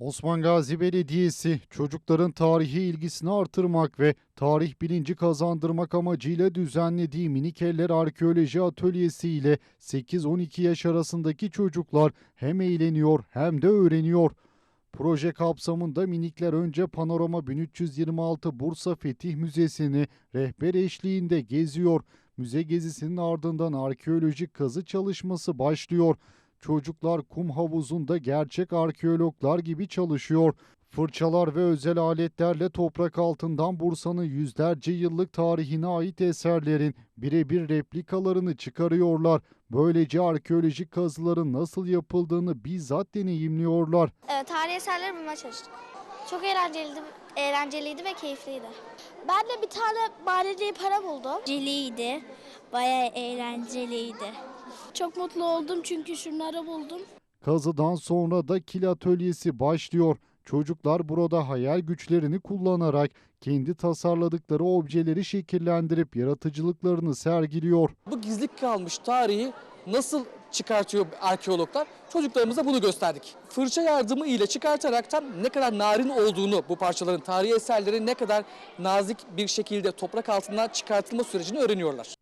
Osman Gazi Belediyesi çocukların tarihi ilgisini artırmak ve tarih bilinci kazandırmak amacıyla düzenlediği Minik Eller Arkeoloji Atölyesi ile 8-12 yaş arasındaki çocuklar hem eğleniyor hem de öğreniyor. Proje kapsamında minikler önce Panorama 1326 Bursa Fetih Müzesi'ni rehber eşliğinde geziyor. Müze gezisinin ardından arkeolojik kazı çalışması başlıyor. Çocuklar kum havuzunda gerçek arkeologlar gibi çalışıyor. Fırçalar ve özel aletlerle toprak altından Bursa'nın yüzlerce yıllık tarihine ait eserlerin birebir replikalarını çıkarıyorlar. Böylece arkeolojik kazıların nasıl yapıldığını bizzat deneyimliyorlar. Evet, tarihi eserleri bulmaya çalıştık. Çok eğlenceliydi, eğlenceliydi ve keyifliydi. Ben de bir tane manevi para buldum. Eğlenceliydi. Bayağı eğlenceliydi. Çok mutlu oldum çünkü şunları buldum. Kazıdan sonra da kil atölyesi başlıyor. Çocuklar burada hayal güçlerini kullanarak kendi tasarladıkları objeleri şekillendirip yaratıcılıklarını sergiliyor. Bu gizli kalmış tarihi nasıl çıkartıyor arkeologlar? Çocuklarımıza bunu gösterdik. Fırça yardımı ile çıkartaraktan ne kadar narin olduğunu bu parçaların tarihi eserleri ne kadar nazik bir şekilde toprak altından çıkartılma sürecini öğreniyorlar.